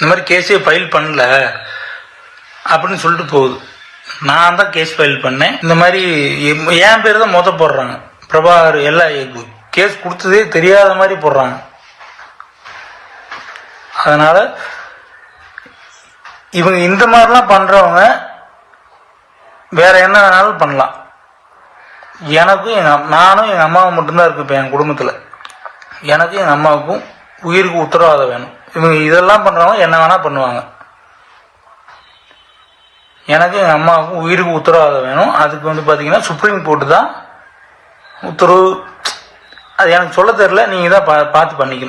இந்த மாதிரி கேஸே ஃபைல் பண்ணல அப்படின்னு சொல்லிட்டு போகுது. நான் தான் கேஸ் ஃபைல் பண்ணேன். இந்த மாதிரி எம்- என் பேர் தான் மொத்த போடுறாங்க. பிரபாகர் எல்லாம் கேஸ் கொடுத்ததே தெரியாத மாதிரி போடுறாங்க. அதனால் இவங்க இந்த மாதிரிலாம் பண்ணுறவங்க வேற என்ன வேணாலும் பண்ணலாம். எனக்கும் எங்கள் அம்- நானும் எங்கள் அம்மாவும் மட்டும்தான் இருக்கு இப்போ என் குடும்பத்தில். எனக்கும் எங்கள் அம்மாவுக்கும் உயிருக்கு உத்தரவாதம் வேணும். இவங்க இதெல்லாம் பண்ணுறவங்க என்ன வேணால் பண்ணுவாங்க. எனக்கு எங்கள் அம்மாவுக்கும் உயிருக்கு உத்தரவாதம் வேணும். அதுக்கு வந்து பார்த்தீங்கன்னா சுப்ரீம் கோர்ட்டு தான் உத்தரவு. அது எனக்கு சொல்ல தெரில நீங்கள் தான் பா- பார்த்து பண்ணிக்கணும்.